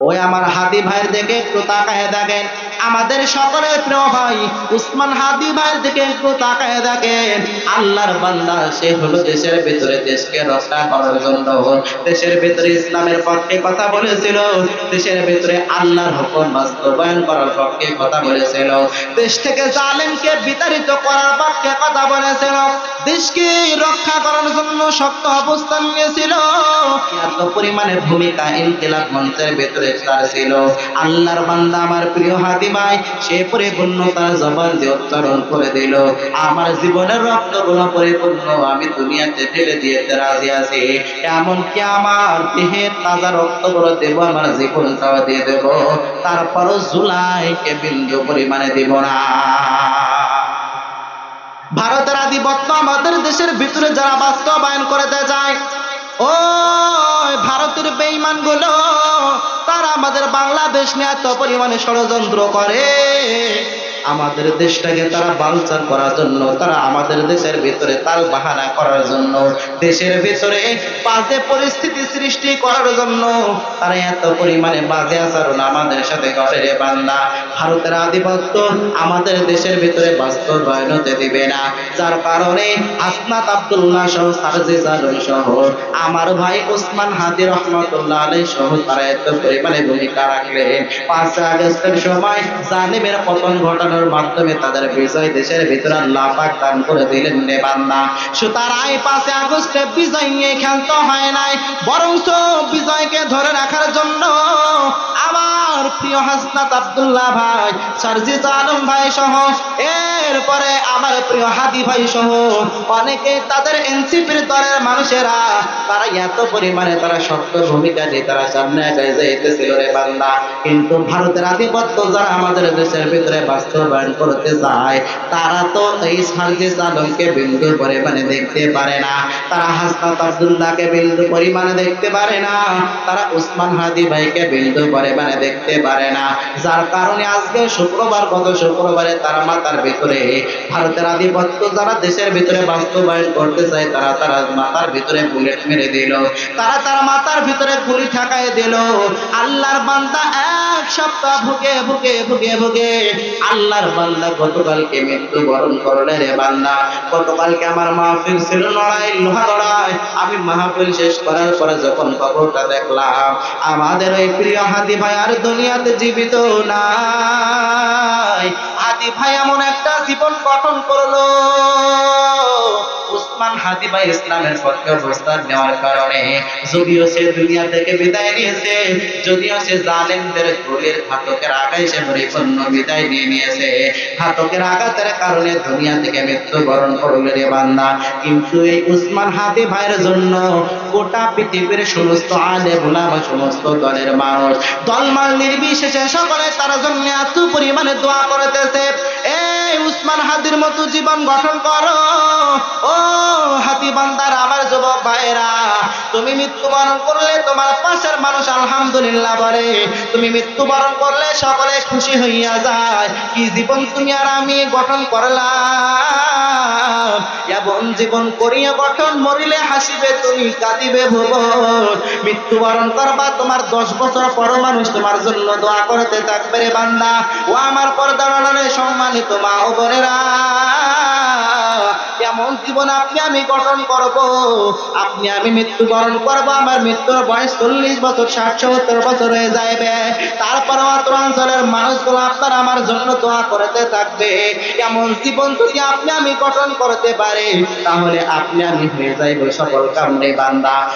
ওই আমার হাতি ভাইয়ের দেখে একটু তাকায় দেখেন। আমাদের সকলের প্রিয় ভাই উসমান হাদি ভাইয়ের দিকে একটু তাকায় দেখেন। আল্লাহর বান্দা, সে হলো দেশের ভিতরে দেশকে রক্ষা করার জন্য। দেশের ভিতরে ইসলামের পক্ষে কথা বলেছিল, দেশের ভিতরে আল্লাহর হুকুম বাস্তবায়ন করার পক্ষে কথা বলেছিল। দেশ থেকে জালেমকে বিতাড়িত করার পক্ষে কথা বলেছিল। দেশকে রক্ষা করার জন্য শক্ত অবস্থান নিয়েছিল। এত পরিমাণে ভূমিকা ইনকিলাব মঞ্চের ভেতরে তার ছিল। আল্লাহর বান্দা, আমার প্রিয় হাদি ভাই সে পরিপূর্ণ তার জবান দিয়ে উচ্চারণ করে দিল। আমার জীবনের রক্তগুলো পরিপূর্ণ, আমি দুনিয়াতে ঢেলে দিয়েতে রাজি আছি। এমনকি আমার দেহের তাজা রক্তগুলো দেব, আমার জীবনটাও দিয়ে দেব। তারপরও জুলাইকে বিন্দু পরিমাণে দিব না। ভারতের আধিপত্য আমাদের দেশের ভিতরে যারা বাস্তবায়ন করতে চায় ও ভারতের বেইমানগুলো আমাদের বাংলাদেশ নিয়ে এত পরিমাণে ষড়যন্ত্র করে। আমাদের দেশটাকে তারা বালচার করার জন্য, তারা আমাদের দেশের ভিতরে তাল বাহানা করার জন্য, দেশের ভিতরে বাজে পরিস্থিতি সৃষ্টি করার জন্য তারা এত পরিমাণে বাজে আচরণ আমাদের সাথে করে রে বান্দা। ভারতের আধিপত্য আমাদের দেশের ভিতরে বাস্তবায়ন হতে দিবে না। যার কারণে আসনাত আব্দুল্লাহ সহ সারজিজ আলম সহ আমার ভাই ওসমান হাদি রহমতুল্লাহ আলাই সহ তারা এত পরিমাণে ভূমিকা রাখলেন পাঁচ আগস্টের সময় জালিমের পতন ঘটানোর মাধ্যমে তাদের বিজয় দেশের ভিতরে আল্লাহ পাক দান করে দিলেন রে বান্দা। সুতরাং পাঁচে আগস্টে বিজয় নিয়ে খেলতে হয় নাই বরং বিজয়কে ধরে রাখার জন্য আমার প্রিয় হাসনাত আব্দুল্লাহ ভাই, সারজিত আলম ভাই সহ এরপরে আমার প্রিয় হাদি ভাই সহ অনেকে তাদের এনসিপির দলের মানুষেরা, তারা এত পরিমাণে তারা শক্ত ভূমিকা নিয়ে তারা সামনে এগিয়ে যাইতেছিল রে বান্দা। কিন্তু ভারতের আধিপত্য যারা আমাদের দেশের ভিতরে বাস্তবায়ন করতে চায়, তারা তো এই সারজিস আলমকে বিন্দু পরিমাণে দেখতে পারে না। তারা হাসনাত আব্দুল্লাহকে বিন্দু পরিমাণে দেখতে পারে না। তারা উসমান হাদি ভাইকে বিন্দু পরিমাণে দেখতে পারে না। যার কারণে আজকে শুক্রবার, গত শুক্রবারে তারা মাথার ভিতরে ভারতের আধিপত্য যারা দেশের ভিতরে বাস্তবায়ন করতে চায়, তারা তারা মাথার ভিতরে বুলেট মেরে দিল। তারা তারা মাথার ভিতরে গুলি ঠাকায় দিল। আল্লাহর বান্দা এক সপ্তাহ ভুগে ভুগে ভুগে ভুগে আল্লাহর বান্দা গতকালকে করলে রে বান্দা। গতকালকে আমার মাহফিল ছিল লড়াই, লোহা লড়াই। আমি মাহফিল শেষ করার পরে যখন দেখলাম, আমাদের ওই প্রিয় হাতি ভাই আর দুনিয়াতে জীবিত নাই। হাতি ভাই এমন একটা জীবন গঠন করল। উসমান ভাই ইসলামের পক্ষে অবস্থান নেওয়ার কারণে যদিও সে দুনিয়া থেকে বিদায় নিয়েছে, যদিও সে জালেমদের গুলির ঘাতকের আগায় সে পরিপূর্ণ বিদায় নিয়ে নিয়েছে। ঘাতকের আঘাতের কারণে দুনিয়া থেকে মৃত্যুবরণ করলে রে বান্দা। কিন্তু এই উসমান হাদি ভাইয়ের জন্য গোটা পৃথিবীর সমস্ত আলে বা সমস্ত দলের মানুষ দলমাল নির্বিশেষে সকলে তার জন্য এত পরিমাণে দোয়া করতেছে। এই উসমান হাদির মতো জীবন গঠন করো। ও হাতি বান্দার যুবক ভাইরা তুমি মৃত্যুবরণ করলে তোমার পাশের মানুষ আলহামদুলিল্লাহ বলে। তুমি মৃত্যুবরণ করলে সকলে খুশি হইয়া যায়। কি জীবন তুমি আর আমি গঠন করলাম? এমন জীবন করিয়া গঠন, মরিলে হাসিবে, তুমি কাঁদিবে ভুবন মৃত্যুবরণ করবা তোমার দশ বছর পর মানুষ তোমার জন্য দোয়া করতে থাকবে রে বান্দা। ও আমার পর্দার সম্মানিত মা ও বোনেরা। এমন জীবন আপনি আমি গঠন করব, আপনি আমি মৃত্যুবরণ করব, আমার মৃত্যুর বয়স চল্লিশ বছর, ষাট সত্তর বছর হয়ে যাইবে। তারপর মাত্র অঞ্চলের মানুষগুলো আপনার আমার জন্য দোয়া করতে থাকবে। এমন জীবন যদি আপনি আমি গঠন করতে পারে, তাহলে আপনি আমি হয়ে যাইব সকল কামড়ে বান্দা।